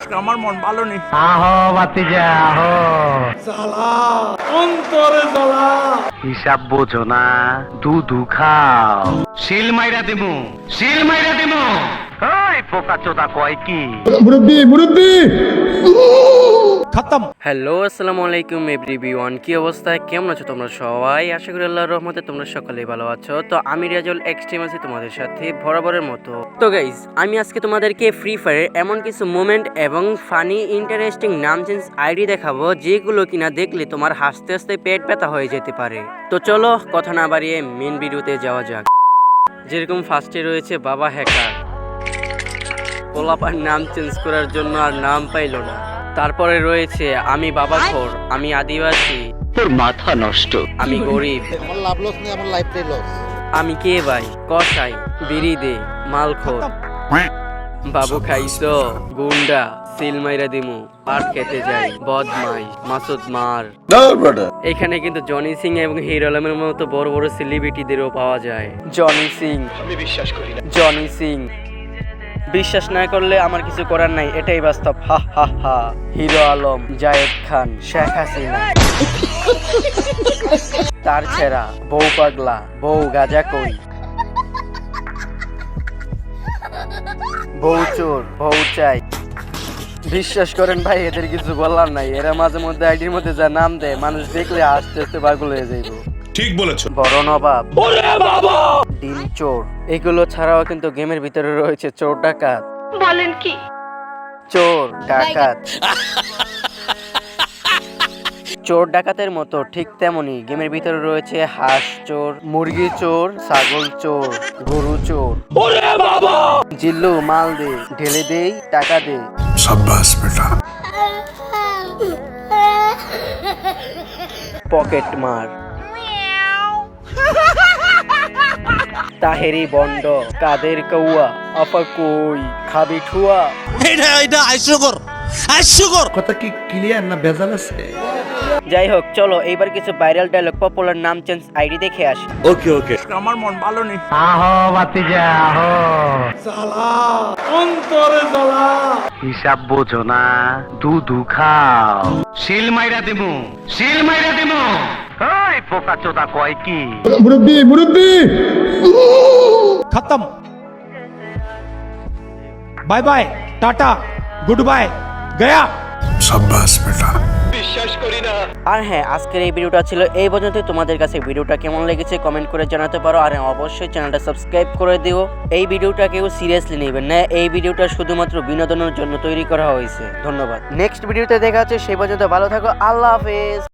আমার মন ভালো নেই। আহো বাতিজা আহো। অন্তরে জ্বালা। হিসাব বোঝো না দুধু খাও। শিল মাইরা দিমু শিল মাইরা দিমু। ওই পোকা চোদা কয় কি? মুরব্বি মুরব্বী! খতম। হ্যালো, আসসালামু আলাইকুম এভরিওয়ান, কি অবস্থা? কেমন আছো তোমরা সবাই? আশা করি আল্লাহর রহমতে তোমরা সকলেই ভালো আছো। তো আমি রিয়াজুল এক্সট্রিম আছি তোমাদের সাথে বরাবরের মতো। তো গাইজ আমি আজকে তোমাদেরকে ফ্রি ফায়ারের এমন কিছু মোমেন্ট এবং ফানি ইন্টারেস্টিং নাম চেঞ্জ আইডি দেখাবো, যেগুলো কিনা দেখলে তোমার হাসতে হাসতে পেট ব্যথা হয়ে যেতে পারে। তো চলো, কথা না বাড়িয়ে মেন ভিডিওতে যাওয়া যাক। যেরকম ফার্স্টে রয়েছে বাবা হ্যাকার পোলাপার নাম চেঞ্জ করার জন্য আর নাম পাইলো না। তারপরে রয়েছে আমি বাবা খোর আমি আদিবাসী। তোর মাথা নষ্ট। আমি গরিব। আমার লাভ লস নেই আমার লাইফটাই লস আমি কে ভাই? কসাই বিড়ি দে মালখোর বাবু খাইছো গুন্ডা সিল মাইরা দিমু পাট খেতে যাই বদমাই মাসুদ মার। এখানে কিন্তু জনি সিং এবং হিরো আলমের মতো বড় বড় সেলিব্রিটিদেরও পাওয়া যায়। জনি সিং। আমি বিশ্বাস করি না। জনি সিং। বিশ্বাস না করলে আমার কিছু করার নাই, এটাই বাস্তব। হা হা হা। হিরো আলম, জায়েদ খান, শেখ হাসিনা। তার ছেড়া, বউ পাগলা, বউ গাজা কই? বউ চোর, বউ চাই। বিশ্বাস করেন ভাই, এদের কিছু বলার নাই। এরা মাঝে মধ্যে আইডির মধ্যে যা নাম দেয়, মানুষ দেখলে আস্তে আস্তে পাগল হয়ে যাইব। ঠিক বলেছ। বড় নবাব। ডিম চোর। এগুলো ছাড়াও কিন্তু গেমের ভিতরে রয়েছে চোর ডাকাত। বলেন কি? চোর ডাকাত। চোর ডাকাতের মতো ঠিক তেমনি গেমের ভিতরে রয়েছে হাঁস চোর মুরগি চোর ছাগল চোর গরু চোর। ওরে বাবা! জিল্লু মাল দে ঢেলে দেই টাকা দে। সাব্বাস বেটা। পকেট মার। তাহেরি বন্ড। কাদের কৌয়া? আপা কই? খাবি ঠুয়া? এটা এটা হাস্যকর হাস্যকর। কথা কি ক্লিয়ার না ভেজাল আছে? যাই হোক চলো এইবার কিছু ভাইরাল ডায়লগ পপুলার নাম চেঞ্জ আইডি দেখে আসি। আমার মন ভালো নেই। আহো বাতিজা আহো। জ্বালা। অন্তরে জ্বালা। হিসাব বোঝো না দুধু খাও। শিল মাইরা দিমু শিল মাইরা দিমু। ওই পোকা চোদা কয় কি? মুরব্বী মুরব্বী! খতম। Bye bye tata good bye গয়া। সাব্বাস বেটা। আর হ্যাঁ আজকের এই ভিডিওটা ছিল এই পর্যন্ত তোমাদের কাছে ভিডিওটা কেমন লেগেছে কমেন্ট করে জানাতে পারো। আর হ্যাঁ, অবশ্যই চ্যানেলটা সাবস্ক্রাইব করে দিও। এই ভিডিওটা কেউ সিরিয়াসলি নেবেন না। এই ভিডিওটা শুধুমাত্র বিনোদনের জন্য তৈরি করা হয়েছে। ধন্যবাদ। নেক্সট ভিডিওতে দেখা হচ্ছে সেই পর্যন্ত ভালো থাকো। আল্লাহ হাফেজ।